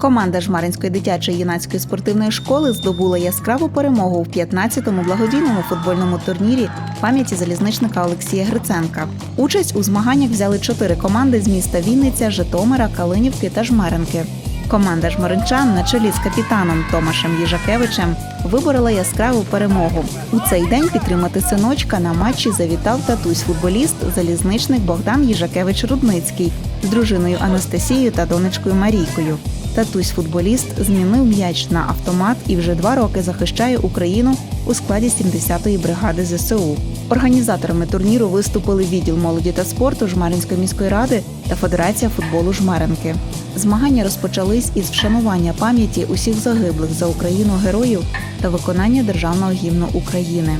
Команда Жмаринської дитячої юнацької спортивної школи здобула яскраву перемогу в 15-му благодійному футбольному турнірі пам'яті залізничника Олексія Гриценка. Участь у змаганнях взяли чотири команди з міста Вінниця, Житомира, Калинівки та Жмеринки. Команда жмаринчан на чолі з капітаном Томашем Їжакевичем виборола яскраву перемогу. У цей день підтримати синочка на матчі завітав татусь-футболіст, залізничник Богдан Їжакевич Рудницький з дружиною Анастасією та донечкою Марійкою. Татусь-футболіст змінив м'яч на автомат і вже два роки захищає Україну у складі 70-ї бригади ЗСУ. Організаторами турніру виступили відділ молоді та спорту Жмаринської міської ради та Федерація футболу Жмеринки. Змагання розпочались із вшанування пам'яті усіх загиблих за Україну героїв та виконання державного гімну України.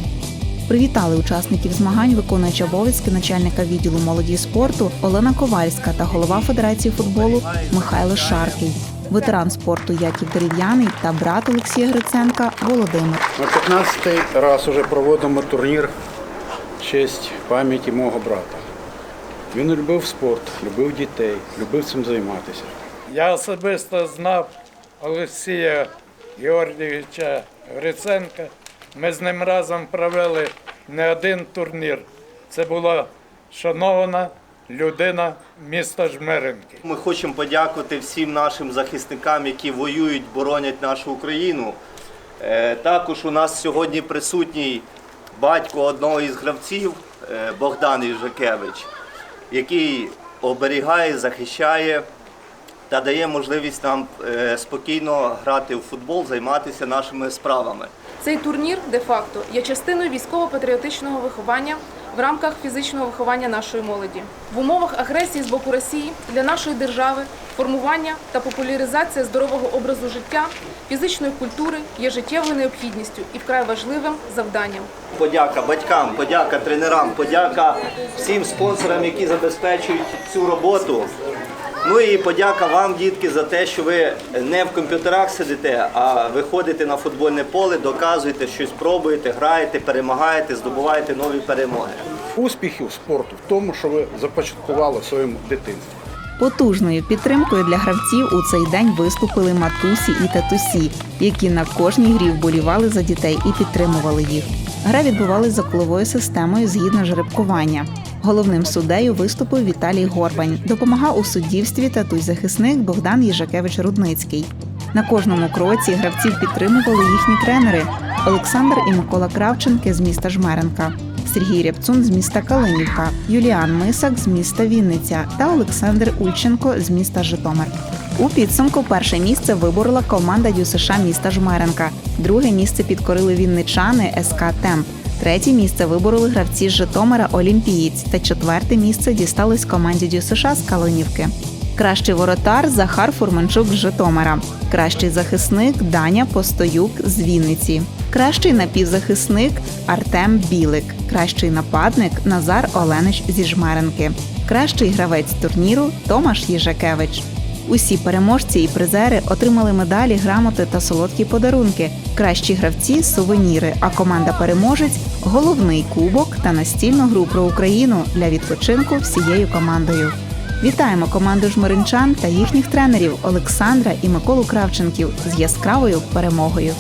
Привітали учасників змагань виконуюча обов'язки начальника відділу молоді спорту Олена Ковальська та голова Федерації футболу Михайло Шаркий, ветеран спорту Яків Дерев'яний та брат Олексія Гриценка Володимир. Ми 15-й раз уже проводимо турнір в честь пам'яті мого брата. Він любив спорт, любив дітей, любив цим займатися. Я особисто знав Олексія Георгійовича Гриценка. Ми з ним разом провели не один турнір. Це була шанована людина міста Жмеринки. Ми хочемо подякувати всім нашим захисникам, які воюють, боронять нашу Україну. Е, Також у нас сьогодні присутній батько одного із гравців е, Богдан Іжакевич, який оберігає, захищає та дає можливість нам е, спокійно грати в футбол, займатися нашими справами. Цей турнір де-факто є частиною військово-патріотичного виховання в рамках фізичного виховання нашої молоді. В умовах агресії з боку Росії для нашої держави формування та популяризація здорового образу життя, фізичної культури є життєвою необхідністю і вкрай важливим завданням. Подяка батькам, подяка тренерам, подяка всім спонсорам, які забезпечують цю роботу. Ну і подяка вам, дітки, за те, що ви не в комп'ютерах сидите, а виходите на футбольне поле, доказуєте, щось пробуєте, граєте, перемагаєте, здобуваєте нові перемоги. Успіхів спорту в тому, що ви започаткували в своєму дитинстві. Потужною підтримкою для гравців у цей день виступили матусі і татусі, які на кожній грі вболівали за дітей і підтримували їх. Гра відбувалась за коловою системою згідно жеребкування. Головним суддею виступив Віталій Горбань. Допомагав у суддівстві татусь-захисник Богдан Їжакевич Рудницький. На кожному кроці гравців підтримували їхні тренери Олександр і Микола Кравченки з міста Жмеренка, Сергій Рябцун з міста Калинівка, Юліан Мисак з міста Вінниця та Олександр Ульченко з міста Житомир. У підсумку перше місце виборола команда ДЮСШ міста Жмеренка. Друге місце підкорили вінничани СК Темп. Третє місце вибороли гравці з Житомира Олімпієць та четверте місце дісталось команді ДЮСШ з Калинівки. Кращий воротар Захар Фурманчук з Житомира. Кращий захисник Даня Постоюк з Вінниці. Кращий напівзахисник Артем Білик. Кращий нападник Назар Оленич зі Жмеренки. Кращий гравець турніру Томаш Їжакевич. Усі переможці і призери отримали медалі, грамоти та солодкі подарунки. Кращі гравці сувеніри, а команда переможець головний кубок та настільну гру про Україну для відпочинку всією командою. Вітаємо команду жмиринчан та їхніх тренерів Олександра і Миколу Кравченків з яскравою перемогою.